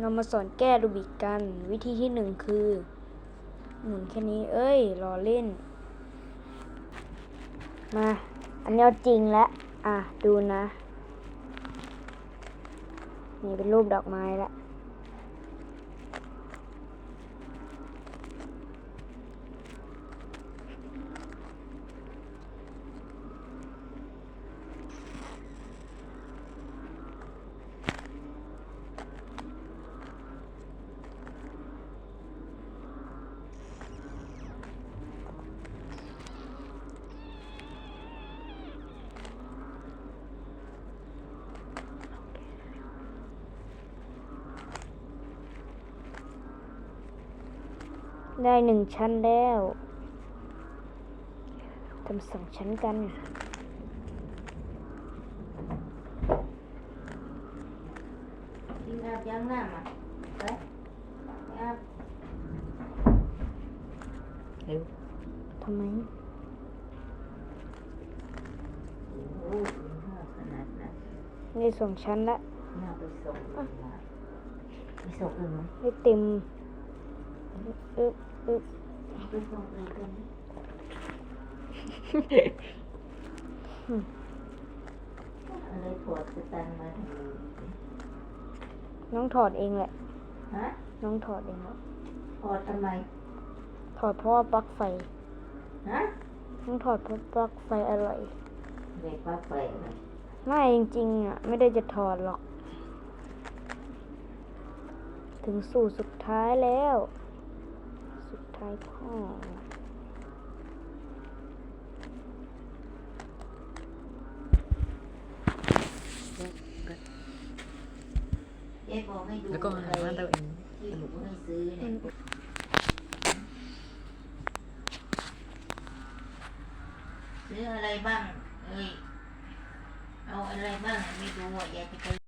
เรามาสอนแก้รูบิกกัน วิธีที่หนึ่งคือ หมุนแค่นี้ เอ้ยรอเล่น มา อันนี้เอาจริงแล้ว อะ ดูนะ นี่เป็นรูปดอกไม้แล้ว ได้หนึ่งชั้นแล้วทำสองชั้นกัน กินอาบยังน้ำอะไปอาบเร็วทำไมโอ้ยกินข้าวขนาดนั้นได้สองชั้นละน่าไปส่งอื่นมาไปส่งอื่นไหม ได้เต็ม อึ๊บอึ๊บอะไรถอดสตังมาน้องถอดเองแหละ ฮะ น้องถอดเองแหละถอดทำไม ถอดเพราะว่าปลั๊กไฟ ฮะ น้องถอดเพราะปลั๊กไฟอะไรเด็กว่าไปอะไรไม่จริงๆอะ ไม่ได้จะถอดหรอก ถึงสู่สุดท้ายแล้ว ท้ายพ่อเจ๊บอกให้ดูแล้วก็หาไรว่าตัวเองที่หนูให้ซื้อเนี่ยซื้ออะไรบ้างเอ้ยเอาอะไรบ้างไม่รู้อะอยากจะไป